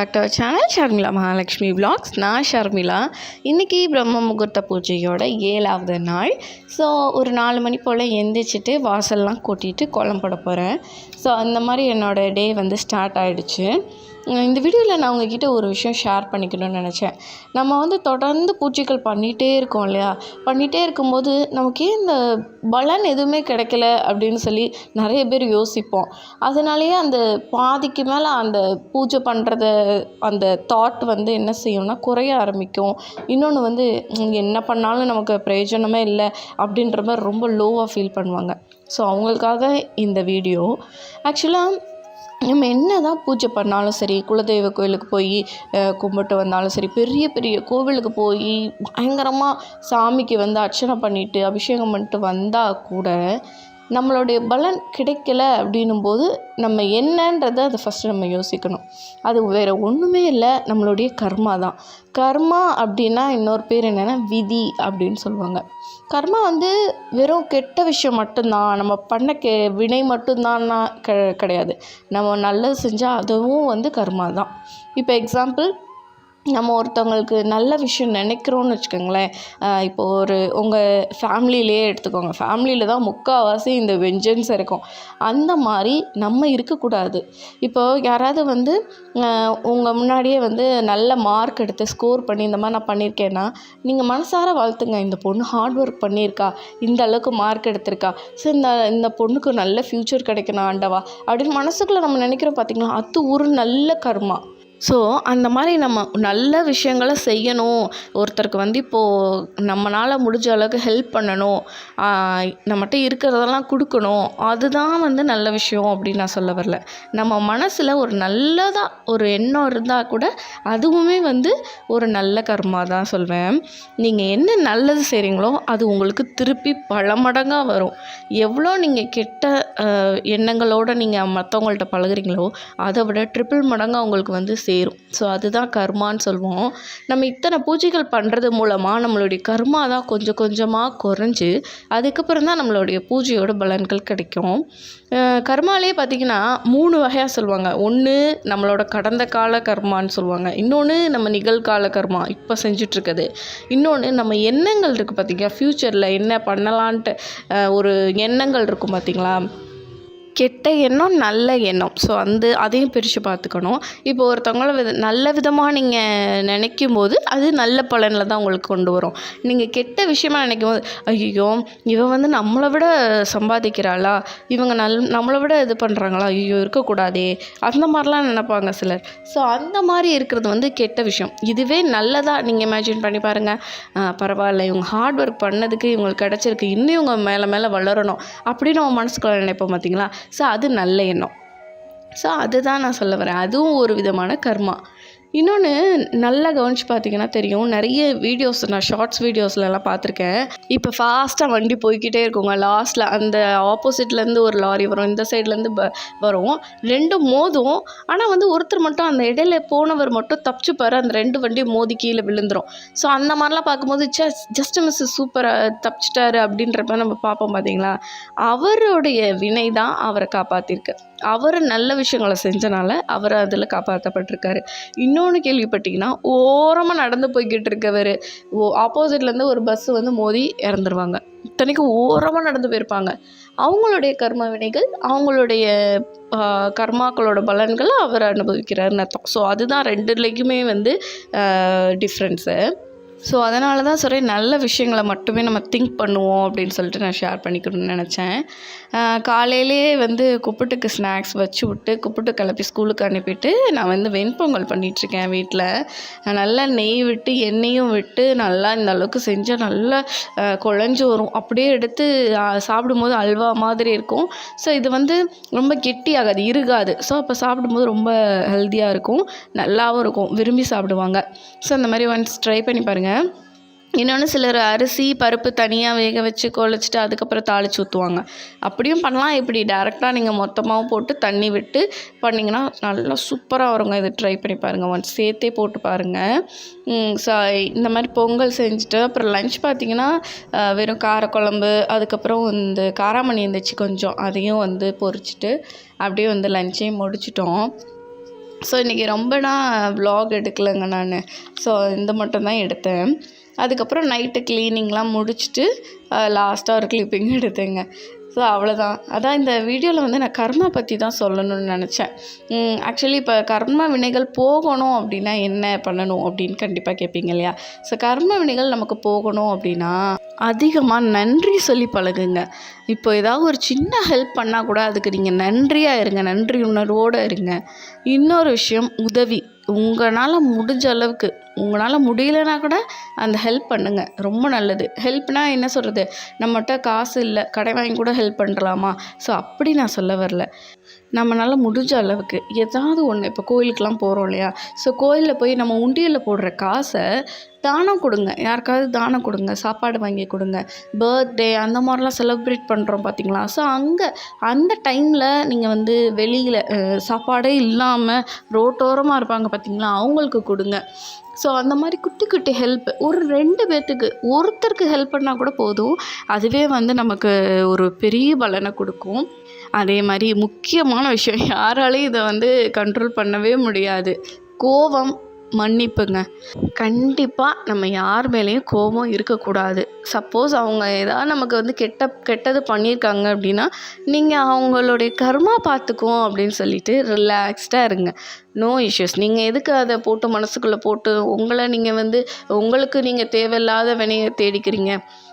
Back to our channel Sharmila Mahalakshmi blogs நான் ஷர்மிளா இன்றைக்கி பிரம்ம முகூர்த்த பூஜையோட ஏழாவது நாள். ஸோ ஒரு நாலு மணி போல் எந்திரிச்சிட்டு வாசல்லாம் கூட்டிகிட்டு கோலம் போட போகிறேன் ஸோ அந்த மாதிரி என்னோடய டே வந்து ஸ்டார்ட் ஆகிடுச்சு இந்த வீடியோவில் நான் உங்ககிட்ட ஒரு விஷயம் ஷேர் பண்ணிக்கணும்னு நினச்சேன். நம்ம வந்து தொடர்ந்து பூச்சிகள் பண்ணிகிட்டே இருக்கோம் இல்லையா? பண்ணிகிட்டே இருக்கும்போது நமக்கு ஏன் இந்த பலன் எதுவுமே கிடைக்கல அப்படின்னு சொல்லி நிறைய பேர் யோசிப்போம். அதனாலேயே அந்த பாதிக்கு மேலே அந்த பூஜை பண்ணுறத அந்த தாட் வந்து என்ன செய்யும்னா குறைய ஆரம்பிக்கும். இன்னொன்று வந்து என்ன பண்ணாலும் நமக்கு பிரயோஜனமே இல்லை அப்படின்ற மாதிரி ரொம்ப லோவாக ஃபீல் பண்ணுவாங்க. ஸோ அவங்களுக்காக இந்த வீடியோ. ஆக்சுவலாக நம்ம என்ன தான் பூஜை பண்ணாலும் சரி குலதெய்வ கோயிலுக்கு போய் கும்பிட்டு வந்தாலும் சரி பெரிய பெரிய கோவிலுக்கு போய் பயங்கரமாக சாமிக்கு வந்து அர்ச்சனை பண்ணிவிட்டு அபிஷேகம் பண்ணிட்டு வந்தால் கூட நம்மளுடைய பலன் கிடைக்கல அப்படின்னும் போது நம்ம என்னன்றதை அதை ஃபஸ்ட்டு நம்ம யோசிக்கணும். அது வேறு ஒன்றுமே இல்லை நம்மளுடைய கர்மா தான். கர்மா அப்படின்னா இன்னொரு பேர் என்னென்னா விதி அப்படின்னு சொல்லுவாங்க. கர்மா வந்து வெறும் கெட்ட விஷயம் மட்டும்தான் நம்ம பண்ண கே வினை மட்டும்தான்னா க கிடையாது. நம்ம நல்லது செஞ்சால் அதுவும் வந்து கர்மா தான். இப்போ எக்ஸாம்பிள் நம்ம ஒருத்தவங்களுக்கு நல்ல விஷயம் நினைக்கிறோன்னு வச்சுக்கோங்களேன். இப்போது ஒரு உங்கள் ஃபேமிலியிலே எடுத்துக்கோங்க. ஃபேமிலியில் தான் முக்கால்வாசி இந்த வெஞ்சன்ஸ் இருக்கும். அந்த மாதிரி நம்ம இருக்கக்கூடாது. இப்போது யாராவது வந்து உங்கள் முன்னாடியே வந்து நல்ல மார்க் எடுத்து ஸ்கோர் பண்ணி இந்த மாதிரி நான் பண்ணியிருக்கேன்னா நீங்கள் மனசார வாழ்த்துங்க. இந்த பொண்ணு ஹார்ட் ஒர்க் பண்ணியிருக்கா. இந்த அளவுக்கு மார்க் எடுத்திருக்கா. ஸோ இந்த இந்த பொண்ணுக்கு நல்ல ஃப்யூச்சர் கிடைக்கணும் ஆண்டவா. அப்படின்னு மனசுக்குள்ளே நம்ம நினைக்கிறோம் பார்த்தீங்களா அது ஒரு நல்ல கர்மா. ஸோ அந்த மாதிரி நம்ம நல்ல விஷயங்களை செய்யணும். ஒருத்தருக்கு வந்து இப்போது நம்மளால் முடிஞ்ச அளவுக்கு ஹெல்ப் பண்ணணும். நம்மகிட்ட இருக்கிறதெல்லாம் கொடுக்கணும். அதுதான் வந்து நல்ல விஷயம் அப்படின்னு நான் சொல்ல வரல. நம்ம மனசில் ஒரு நல்லதாக ஒரு எண்ணம் இருந்தால் கூட அதுவுமே வந்து ஒரு நல்ல கர்மா தான் சொல்வேன். நீங்கள் என்ன நல்லது செய்கிறீங்களோ அது உங்களுக்கு திருப்பி பல மடங்காக வரும். எவ்வளோ நீங்கள் கெட்ட எண்ணங்களோட நீங்கள் மற்றவங்கள்ட்ட பழகுறீங்களோ அதை விட ட்ரிபிள் மடங்காக அவங்களுக்கு வந்து சேரும். ஸோ அதுதான் கர்மான்னு சொல்லுவோம். நம்ம இத்தனை பூஜைகள் பண்ணுறது மூலமாக நம்மளுடைய கர்மா தான் கொஞ்சம் கொஞ்சமாக குறைஞ்சு அதுக்கப்புறம் தான் நம்மளுடைய பூஜையோட பலன்கள் கிடைக்கும். கர்மாலே பார்த்திங்கன்னா மூணு வகையாக சொல்லுவாங்க. ஒன்று நம்மளோட கடந்த கால கர்மான்னு சொல்லுவாங்க. இன்னொன்று நம்ம நிகழ்கால கர்மா இப்போ செஞ்சிட்ருக்குது. இன்னொன்று நம்ம எண்ணங்கள் இருக்குது பார்த்தீங்களா? ஃப்யூச்சரில் என்ன பண்ணலான்ட்டு ஒரு எண்ணங்கள் இருக்கும் பார்த்தீங்களா? கெட்ட எண்ணம் நல்ல எண்ணம். ஸோ அந்த அதையும் பிரித்து பார்த்துக்கணும். இப்போ ஒருத்தவங்கள வித நல்ல விதமாக நீங்கள் நினைக்கும் போது அது நல்ல பலனில் தான் உங்களுக்கு கொண்டு வரும். நீங்கள் கெட்ட விஷயமா நினைக்கும் போது ஐயோ இவன் வந்து நம்மளை விட சம்பாதிக்கிறாளா? இவங்க நல் நம்மளை விட இது பண்ணுறாங்களா ஐயோ இருக்கக்கூடாதே. அந்த மாதிரிலாம் நினைப்பாங்க சிலர். ஸோ அந்த மாதிரி இருக்கிறது வந்து கெட்ட விஷயம். இதுவே நல்லதாக நீங்கள் இமேஜின் பண்ணி பாருங்கள் பரவாயில்ல இவங்க ஹார்ட் ஒர்க் பண்ணதுக்கு இவங்களுக்கு கிடச்சிருக்கு. இன்னும் இவங்க மேலே மேலே வளரணும். அப்படின்னு நம்ம மனசுக்குள்ள நினைப்போம் பார்த்தீங்களா ஸோ அது நல்ல எண்ணம். ஸோ அதுதான் நான் சொல்ல வரேன். அதுவும் ஒரு விதமான கர்மா. இன்னொன்று நல்லா கவனிச்சு பார்த்தீங்கன்னா தெரியும். நிறைய வீடியோஸ் நான் ஷார்ட்ஸ் வீடியோஸ்லலாம் பார்த்துருக்கேன் இப்போ ஃபாஸ்ட்டாக வண்டி போய்கிட்டே இருக்குங்க. லாஸ்ட்டில் அந்த ஆப்போசிட்லேருந்து ஒரு லாரி வரும். இந்த சைட்லேருந்து ப வரும். ரெண்டும் மோதும். ஆனால் வந்து ஒருத்தர் மட்டும் அந்த இடையில போனவர் மட்டும் தப்பிச்சுப்பாரு அந்த ரெண்டு வண்டியும் மோதி கீழே விழுந்துரும். ஸோ அந்த மாதிரிலாம் பார்க்கும்போது சே ஜஸ்ட் மிஸ் சூப்பராக தப்பிச்சிட்டாரு அப்படின்றப்ப நம்ம பார்ப்போம் பார்த்தீங்களா அவருடைய வினை தான் அவரை காப்பாற்றிருக்கு அவர் நல்ல விஷயங்களை செஞ்சனால அவர் அதில் காப்பாற்றப்பட்டிருக்காரு இன்னொன்று கேள்விப்பட்டிங்கன்னா ஓரமாக நடந்து போய்கிட்டு இருக்கவர் ஓ ஆப்போசிட்லேருந்து ஒரு பஸ்ஸு வந்து மோதி இறந்துருவாங்க. இத்தனைக்கும் ஓரமாக நடந்து போயிருப்பாங்க. அவங்களுடைய கர்ம வினைகள் அவங்களுடைய கர்மாக்களோட பலன்களை அவர் அனுபவிக்கிறாருன்னு அர்த்தம். ஸோ அதுதான் ரெண்டுலேயுமே வந்து டிஃப்ரென்ஸு ஸோ அதனால தான் சரி நல்ல விஷயங்களை மட்டுமே நம்ம திங்க் பண்ணுவோம் அப்படின்னு சொல்லிட்டு நான் ஷேர் பண்ணிக்கணும்னு நினச்சேன். காலையிலே வந்து குப்பிட்டுக்கு ஸ்நாக்ஸ் வச்சு விட்டு குப்பிட்டு கிளப்பி ஸ்கூலுக்கு அனுப்பிட்டு நான் வந்து வெண்பொங்கல் பண்ணிகிட்ருக்கேன் வீட்டில் நல்லா நெய் விட்டு எண்ணெயும் விட்டு நல்லா இந்த அளவுக்கு செஞ்சால் நல்லா குழஞ்சு வரும். அப்படியே எடுத்து சாப்பிடும்போது அல்வா மாதிரி இருக்கும். ஸோ இது வந்து ரொம்ப கெட்டியாகாது இருகாது. ஸோ அப்போ சாப்பிடும்போது ரொம்ப ஹெல்த்தியாக இருக்கும். நல்லாவும் இருக்கும். விரும்பி சாப்பிடுவாங்க. ஸோ அந்த மாதிரி ஒன்ஸ் ட்ரை பண்ணி பாருங்கள் இன்னொன்று சிலர் அரிசி பருப்பு தனியாக வேக வச்சு குழச்சிட்டு அதுக்கப்புறம் தாளித்து ஊற்றுவாங்க அப்படியும் பண்ணலாம். இப்படி டேரெக்டாக நீங்கள் மொத்தமாகவும் போட்டு தண்ணி விட்டு பண்ணிங்கன்னா நல்லா சூப்பராக வருங்க. இது ட்ரை பண்ணி பாருங்கள் ஒன்ஸ் சேர்த்தே போட்டு பாருங்கள் ஸோ இந்த மாதிரி பொங்கல் செஞ்சுட்டு அப்புறம் லஞ்ச் பார்த்தீங்கன்னா வெறும் காரக்குழம்பு அதுக்கப்புறம் இந்த காராமணி இருந்துச்சு கொஞ்சம். அதையும் வந்து பொரிச்சிட்டு அப்படியே வந்து லஞ்சையும் முடிச்சிட்டோம். ஸோ இன்றைக்கி ரொம்ப நான் வ்ளாக் எடுக்கலைங்க நான். ஸோ இந்த மட்டும் தான் எடுத்தேன். அதுக்கப்புறம் நைட்டு க்ளீனிங்லாம் முடிச்சுட்டு uh, லாஸ்ட்டாக ஒரு கிளிப்பிங் எடுத்தேங்க. ஸோ அவ்வளோதான் அதான் இந்த வீடியோவில் வந்து நான் கர்மா பற்றி தான் சொல்லணும்னு நினச்சேன். ஆக்சுவலி இப்போ கர்ம வினைகள் போகணும் அப்படின்னா என்ன பண்ணணும் அப்படின்னு கண்டிப்பாக கேட்பீங்க இல்லையா? ஸோ கர்ம வினைகள் நமக்கு போகணும் அப்படின்னா அதிகமாக நன்றி சொல்லி பழகுங்க. இப்போ ஏதாவது ஒரு சின்ன ஹெல்ப் பண்ணால் கூட அதுக்கு நீங்கள் நன்றியாக இருங்க நன்றி உணர்வோடு இருங்க. இன்னொரு விஷயம் உதவி. உங்களால் முடிஞ்ச அளவுக்கு உங்களால் முடியலனா கூட அந்த ஹெல்ப் பண்ணுங்கள் ரொம்ப நல்லது. ஹெல்ப்னா என்ன சொல்கிறது நம்மகிட்ட காசு இல்லை கடை வாங்கி கூட ஹெல்ப் பண்ணலாமா? ஸோ அப்படி நான் சொல்ல வரல. நம்மளால் முடிஞ்ச அளவுக்கு ஏதாவது ஒன்று இப்போ கோயிலுக்கெலாம் போகிறோம் இல்லையா? ஸோ கோயிலில் போய் நம்ம உண்டியலில் போடுற காசை தானம் கொடுங்க. யாருக்காவது தானம் கொடுங்க சாப்பாடு வாங்கி கொடுங்க. பர்த்டே அந்த மாதிரிலாம் செலிப்ரேட் பண்ணுறோம் பார்த்தீங்களா ஸோ அங்கே அந்த டைமில் நீங்கள் வந்து வெளியில் சாப்பாடே இல்லாமல் ரோட்டோரமாக இருப்பாங்க பார்த்தீங்களா அவங்களுக்கு கொடுங்க. ஸோ அந்த மாதிரி குட்டி குட்டி ஹெல்ப் ஒரு ரெண்டு பேர்த்துக்கு ஒருத்தருக்கு ஹெல்ப் பண்ணால் கூட போதும். அதுவே வந்து நமக்கு ஒரு பெரிய பலனை கொடுக்கும். அதே மாதிரி முக்கியமான விஷயம் யாராலையும் இதை வந்து கண்ட்ரோல் பண்ணவே முடியாது. கோபம் மன்னிப்புங்க. கண்டிப்பாக நம்ம யார் மேலேயும் கோபம் இருக்கக்கூடாது. சப்போஸ் அவங்க ஏதாவது நமக்கு வந்து கெட்ட கெட்டது பண்ணியிருக்காங்க அப்படின்னா நீங்கள் அவங்களுடைய கர்மா பார்த்துக்குவோம் அப்படின்னு சொல்லிட்டு ரிலாக்ஸ்டாக இருங்க. நோ இஷ்யூஸ் நீங்கள் எதுக்கு அதை போட்டு மனசுக்குள்ளே போட்டு உங்களை நீங்கள் வந்து உங்களுக்கு நீங்கள் தேவையில்லாத வினையை தேடிக்கிறீங்க.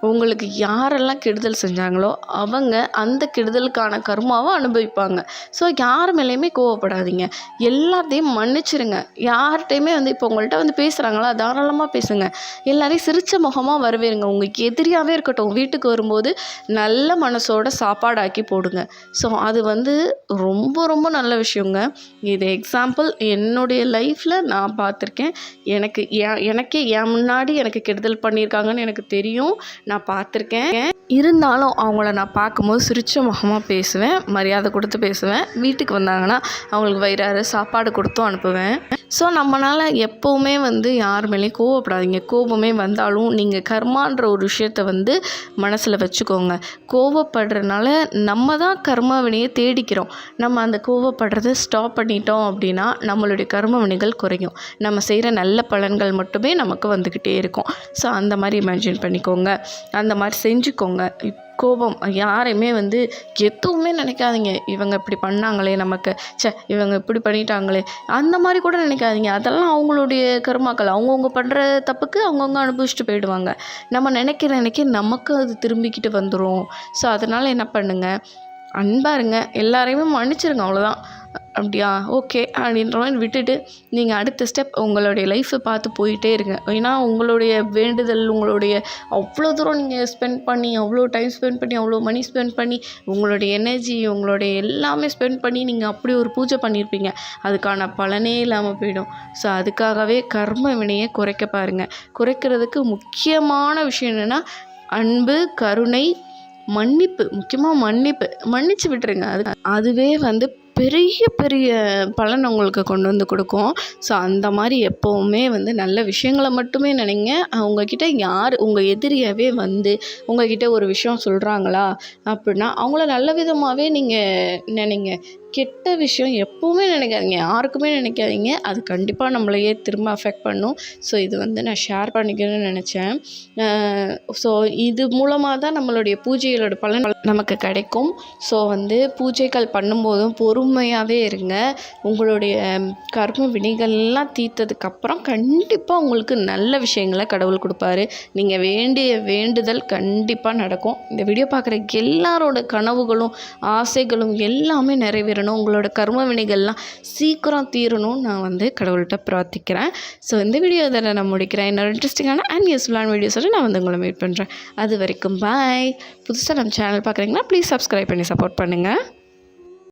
உங்களுக்கு யாரெல்லாம் கெடுதல் செஞ்சாங்களோ அவங்க அந்த கெடுதலுக்கான கர்மாவை அனுபவிப்பாங்க. ஸோ யார் மேலேயுமே கோவப்படாதீங்க. எல்லாத்தையும் மன்னிச்சிருங்க. யார்கிட்டையுமே வந்து இப்போ உங்கள்கிட்ட வந்து பேசுகிறாங்களா தாராளமாக பேசுங்க. எல்லாரையும் சிரித்த முகமாக வரவேறுங்க. உங்களுக்கு எதிரியாகவே இருக்கட்டும். வீட்டுக்கு வரும்போது நல்ல மனசோட சாப்பாடாக்கி போடுங்க. ஸோ அது வந்து ரொம்ப ரொம்ப நல்ல விஷயங்க. இது எக்ஸாம்பிள் என்னுடைய லைஃப்பில் நான் பார்த்துருக்கேன். எனக்கு ஏன் எனக்கே என் முன்னாடி எனக்கு கெடுதல் பண்ணியிருக்காங்கன்னு எனக்கு தெரியும். நான் பார்த்துருக்கேன். இருந்தாலும் அவங்கள நான் பார்க்கும்போது சிரித்த முகமாக பேசுவேன். மரியாதை கொடுத்து பேசுவேன். வீட்டுக்கு வந்தாங்கன்னா அவங்களுக்கு வயிறாறு சாப்பாடு கொடுத்தும் அனுப்புவேன். ஸோ நம்மளால் எப்போவுமே வந்து யார் மேலேயும் கோவப்படாதீங்க. கோபமே வந்தாலும் நீங்கள் கர்மான்ற ஒரு விஷயத்த வந்து மனசில் வச்சுக்கோங்க. கோவப்படுறதுனால நம்ம தான் கர்மாவினையை தேடிக்கிறோம். நம்ம அந்த கோவப்படுறதை ஸ்டாப் பண்ணிட்டோம் அப்படின்னா நம்மளுடைய கர்ம வினைகள் குறையும். நம்ம செய்கிற நல்ல பலன்கள் மட்டுமே நமக்கு வந்துக்கிட்டே இருக்கும். ஸோ அந்த மாதிரி இமேஜின் பண்ணிக்கோங்க. அந்த மாதிரி செஞ்சுக்கோங்க. கோபம் யாரையுமே வந்து எதுவுமே நினைக்காதீங்க. இவங்க இப்படி பண்ணாங்களே நமக்கு. ச்சே இவங்க இப்படி பண்ணிட்டாங்களே. அந்த மாதிரி கூட நினைக்காதீங்க. அதெல்லாம் அவங்களுடைய கருமாக்கள். அவங்கவுங்க பண்ணுற தப்புக்கு அவங்கவுங்க அனுபவிச்சுட்டு போயிடுவாங்க. நம்ம நினைக்க நினைக்க நமக்கு அது திரும்பிக்கிட்டு வந்துடும் ஸோ அதனால் என்ன பண்ணுங்கள் அன்பாருங்க. எல்லாரையுமே மன்னிச்சிருங்க. அவ்வளோதான் அப்படியா? ஓகே அப்படின்ற மாதிரி விட்டுட்டு நீங்கள் அடுத்த ஸ்டெப் உங்களுடைய லைஃப்பை பார்த்து போயிட்டே இருங்க. ஏன்னா உங்களுடைய வேண்டுதல் உங்களுடைய அவ்வளோ தூரம் நீங்கள் ஸ்பெண்ட் பண்ணி அவ்வளோ டைம் ஸ்பெண்ட் பண்ணி அவ்வளோ மணி ஸ்பெண்ட் பண்ணி உங்களுடைய எனர்ஜி உங்களுடைய எல்லாமே ஸ்பெண்ட் பண்ணி நீங்கள் அப்படி ஒரு பூஜை பண்ணியிருப்பீங்க அதுக்கான பலனே இல்லாமல் போயிடும். ஸோ அதுக்காகவே கர்ம வினையை குறைக்க பாருங்கள் குறைக்கிறதுக்கு முக்கியமான விஷயம் என்னென்னா அன்பு கருணை மன்னிப்பு. முக்கியமாக மன்னிப்பு. மன்னிச்சு விட்டுருங்க. அது அதுவே வந்து பெரிய பெரிய பலன் உங்களுக்கு கொண்டு வந்து கொடுக்கும். ஸோ அந்த மாதிரி எப்போவுமே வந்து நல்ல விஷயங்களை மட்டுமே நினைங்க. அவங்கக்கிட்ட யார் உங்கள் எதிரியாகவே வந்து உங்ககிட்ட ஒரு விஷயம் சொல்கிறாங்களா அப்படின்னா அவங்கள நல்ல விதமாகவே நீங்கள் நினைங்க. கெட்ட விஷயம் எப்போவுமே நினைக்காதீங்க. யாருக்குமே நினைக்காதீங்க. அது கண்டிப்பாக நம்மளையே திரும்ப அஃபெக்ட் பண்ணும். ஸோ இது வந்து நான் ஷேர் பண்ணிக்கணும்னு நினச்சேன். ஸோ இது மூலமாக தான் நம்மளுடைய பூஜைகளோட பலன் நமக்கு கிடைக்கும். ஸோ வந்து பூஜைகள் பண்ணும்போதும் பொறுமையாகவே இருங்க. உங்களுடைய கர்ம வினைகள்லாம் தீர்த்ததுக்கப்புறம் கண்டிப்பாக உங்களுக்கு நல்ல விஷயங்களை கடவுள் கொடுப்பாரு. நீங்கள் வேண்டிய வேண்டுதல் கண்டிப்பாக நடக்கும். இந்த வீடியோ பார்க்குற எல்லாரோட கனவுகளும் ஆசைகளும் எல்லாமே நிறைவேறும். தீரணும் உங்களோட கர்ம வினைகள்லாம் சீக்கிரம் தீரணும்னு நான் வந்து கடவுள்கிட்ட பிரார்த்திக்கிறேன். ஸோ இந்த வீடியோ இதில் நான் முடிக்கிறேன். என்னோட இன்ட்ரெஸ்டிங்கான அண்ட் யூஸ்ஃபுல்லான வீடியோஸோட நான் வந்து உங்களை மீட் பண்ணுறேன் அது வரைக்கும் பாய் புதுசாக நம்ம சேனல் பார்க்குறீங்கன்னா ப்ளீஸ் சப்ஸ்கிரைப் பண்ணி சப்போர்ட் பண்ணுங்கள்